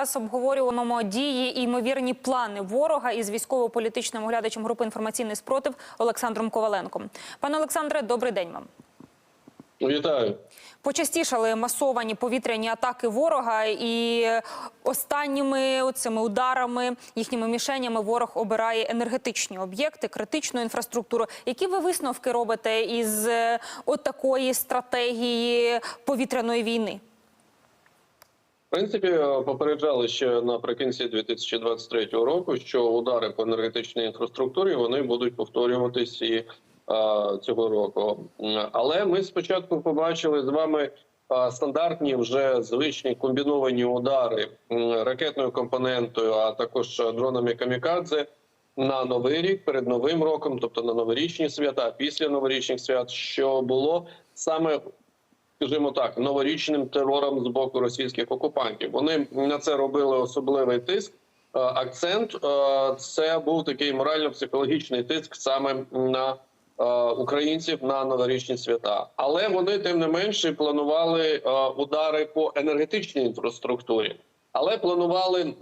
зараз обговорюємо дії і ймовірні плани ворога із військово-політичним оглядачем групи інформаційний спротив Олександром Коваленком. Пане Олександре, добрий день вам. Вітаю. Почастішали масовані повітряні атаки ворога, і останніми цими ударами, їхніми мішенями, ворог обирає енергетичні об'єкти, критичну інфраструктуру. Які ви висновки робите із е, от такої стратегії повітряної війни? Принципі, попереджали ще наприкінці 2023 року, що удари по енергетичній інфраструктурі вони будуть повторюватись і а, цього року. Але ми спочатку побачили з вами стандартні вже звичні комбіновані удари ракетною компонентою, а також дронами камікадзе. На новий рік перед новим роком, тобто на новорічні свята, після новорічних свят, що було саме скажімо так, новорічним терором з боку російських окупантів. Вони на це робили особливий тиск. Е, Акцент е, це був такий морально-психологічний тиск саме на е, українців на новорічні свята. Але вони тим не менше планували удари по енергетичній інфраструктурі, але планували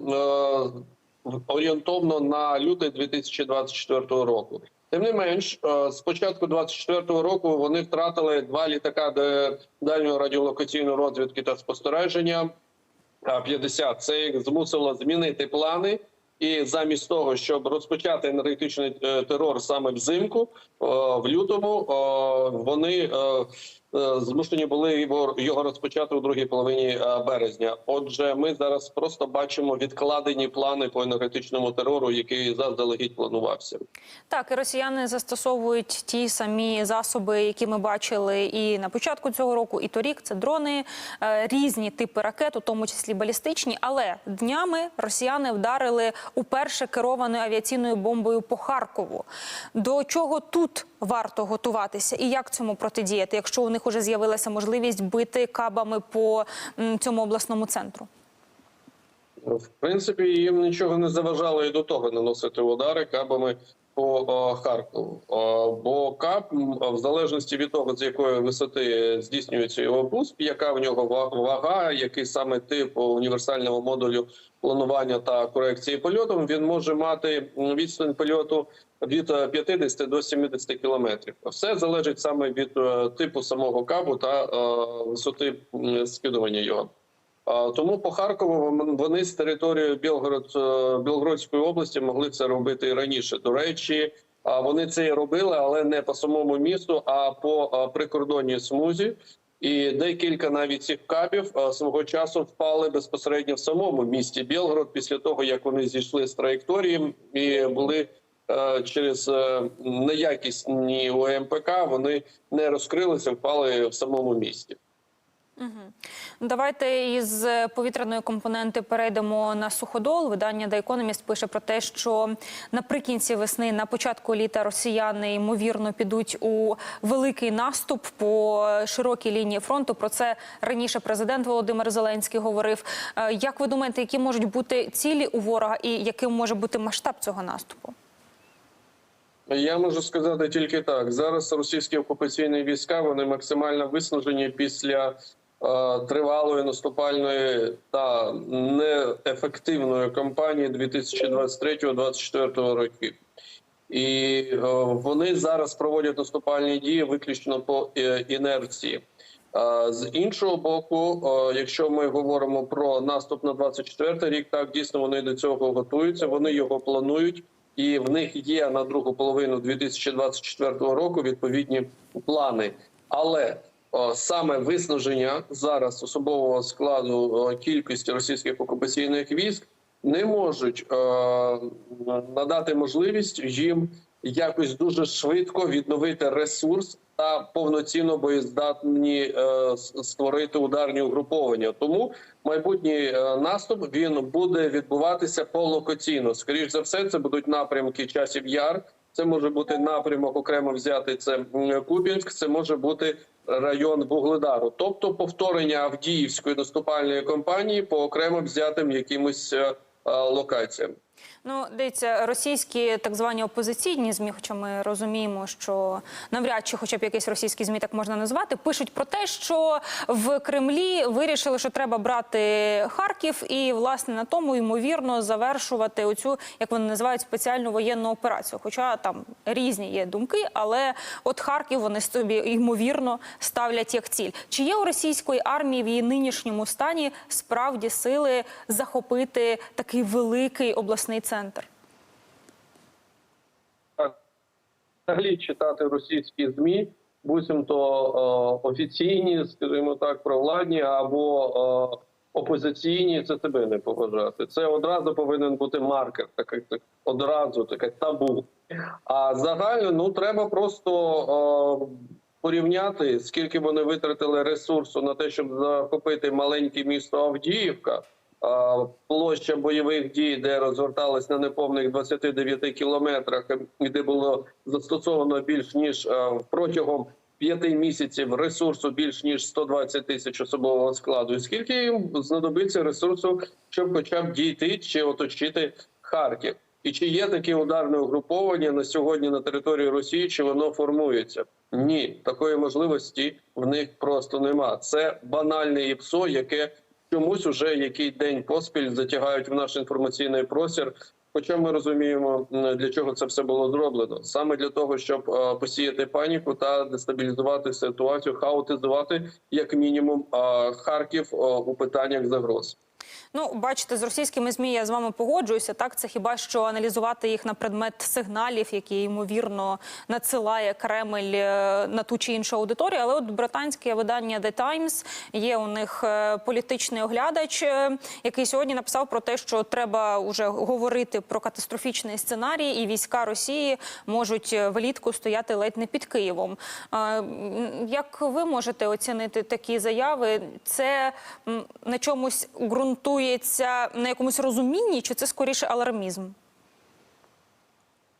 орієнтовно на лютий 2024 року. Тим не менш, е, з початку 24-го року вони втратили два літака дальньої радіолокаційної розвідки та спостереження. А 50. Це їх змусило змінити плани. І замість того, щоб розпочати енергетичний е, терор саме взимку, е, в лютому вони змушені були його, його розпочати у другій половині е, березня. Отже, ми зараз просто бачимо відкладені плани по енергетичному терору, який заздалегідь планувався. Так, і росіяни застосовують ті самі засоби, які ми бачили і на початку цього року, і торік. Це дрони, е, різні типи ракет, у тому числі балістичні. Але днями росіяни вдарили уперше керованою авіаційною бомбою по Харкову. До чого тут варто готуватися, і як цьому протидіяти, якщо у них вже з'явилася можливість бити кабами по цьому обласному центру? В принципі, їм нічого не заважало і до того наносити удари кабами по Харкову. Бо каб, м, в залежності від того, з якої висоти здійснюється його пуск, яка в нього ва- вага, який саме тип універсального модулю планування та корекції польотом, він може мати відстань польоту від е, 50 до 70 кілометрів. Все залежить саме від е, типу самого кабу та е, висоти скидування його. Тому по Харкову вони з території Білгород е, Білгородської області могли це робити і раніше. До речі, вони це і робили, але не по самому місту, а по а, прикордонній смузі. І декілька навіть цих кабів свого часу впали безпосередньо в самому місті Білгород після того, як вони зійшли з траєкторії і були е, через е, неякісні ОМПК, вони не розкрилися, впали в самому місті. Давайте із повітряної компоненти перейдемо на суходол. Видання The Economist пише про те, що наприкінці весни, на початку літа, росіяни ймовірно підуть у великий наступ по широкій лінії фронту. Про це раніше президент Володимир Зеленський говорив. Е, Як ви думаєте, які можуть бути цілі у ворога, і яким може бути масштаб цього наступу? Я можу сказати тільки так: зараз російські окупаційні війська вони максимально виснажені після е, тривалої наступальної та неефективної кампанії 2023-2024 років. І е, вони зараз проводять наступальні дії виключно по е, інерції. Е, З іншого боку, е, якщо ми говоримо про наступ на 24 рік, так дійсно вони до цього готуються, вони його планують, і в них є на другу половину 2024 року відповідні плани. Але саме виснаження зараз особового складу кількості російських окупаційних військ не можуть е, надати можливість їм якось дуже швидко відновити ресурс та повноцінно боєздатні е, створити ударні угруповання. Тому майбутній е, наступ він буде відбуватися полокаційно. Скоріше за все, це будуть напрямки часів яр. Це може бути напрямок окремо взяти Це Куп'янськ, це може бути район Вугледару, тобто повторення Авдіївської наступальної кампанії по окремо взятим якимось е, е, локаціям. Ну, дивіться, російські так звані опозиційні змі, хоча ми розуміємо, що навряд чи, хоча б якісь російські змі так можна назвати, пишуть про те, що в Кремлі вирішили, що треба брати Харків, і власне на тому ймовірно завершувати оцю, як вони називають, спеціальну воєнну операцію. Хоча там різні є думки, але от Харків вони собі ймовірно ставлять як ціль. Чи є у російської армії в її нинішньому стані справді сили захопити такий великий обласний центр? Так, взагалі читати російські ЗМІ, буцімто е, офіційні, скажімо так, провладні або е, опозиційні, це тебе не поважати. Це одразу повинен бути маркер, так, так одразу таке табу. А загально ну треба просто е, порівняти, скільки вони витратили ресурсу на те, щоб захопити маленьке місто Авдіївка. Площа бойових дій, де розгортались на неповних 29 кілометрах, і де було застосовано більш ніж е, протягом п'яти місяців ресурсу більш ніж 120 тисяч особового складу. І скільки їм знадобиться ресурсу, щоб хоча б дійти чи оточити Харків? І чи є такі ударне угруповання на сьогодні на території Росії? Чи воно формується? Ні, такої можливості в них просто нема. Це банальне ІПСО, яке чомусь уже який день поспіль затягають в наш інформаційний простір. Хоча ми розуміємо, для чого це все було зроблено, саме для того, щоб е, посіяти паніку та дестабілізувати ситуацію, хаотизувати як мінімум е, Харків е, у питаннях загроз. Ну, бачите, з російськими змі я з вами погоджуюся. Так, це хіба що аналізувати їх на предмет сигналів, які ймовірно надсилає Кремль е, на ту чи іншу аудиторію. Але от британське видання The Times є у них е, політичний оглядач, е, який сьогодні написав про те, що треба вже говорити про катастрофічний сценарій, і війська Росії можуть влітку стояти ледь не під Києвом. Як ви можете оцінити такі заяви? Це на чомусь ґрунтується на якомусь розумінні, чи це скоріше алармізм?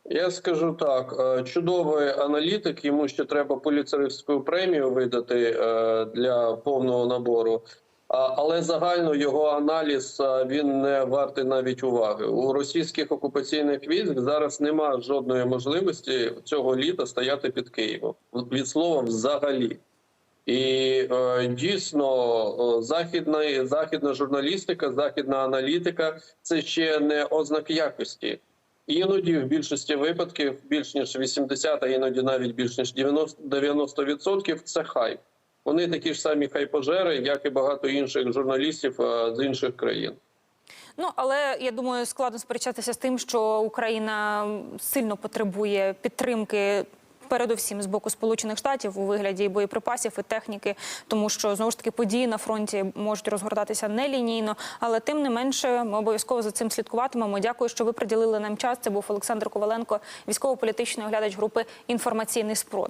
Я скажу так: е, чудовий аналітик, йому ще треба поліцейську премію видати е, для повного набору. Але загально його аналіз е, він не вартий навіть уваги. У російських окупаційних військ зараз немає жодної можливості цього літа стояти під Києвом від слова взагалі. І е, дійсно е, західна західна журналістика, західна аналітика це ще не ознак якості. Іноді в більшості випадків більш ніж 80, а іноді навіть більш ніж 90%, 90% – це хайп. Вони такі ж самі хайпожери, як і багато інших журналістів е, з інших країн. Ну але я думаю, складно сперечатися з тим, що Україна сильно потребує підтримки. Передусім з боку Сполучених Штатів у вигляді боєприпасів і техніки, тому що знову ж таки події на фронті можуть розгортатися нелінійно, але тим не менше ми обов'язково за цим слідкуватимемо. Дякую, що ви приділили нам час. Це був Олександр Коваленко, військово-політичний оглядач групи інформаційний спротив.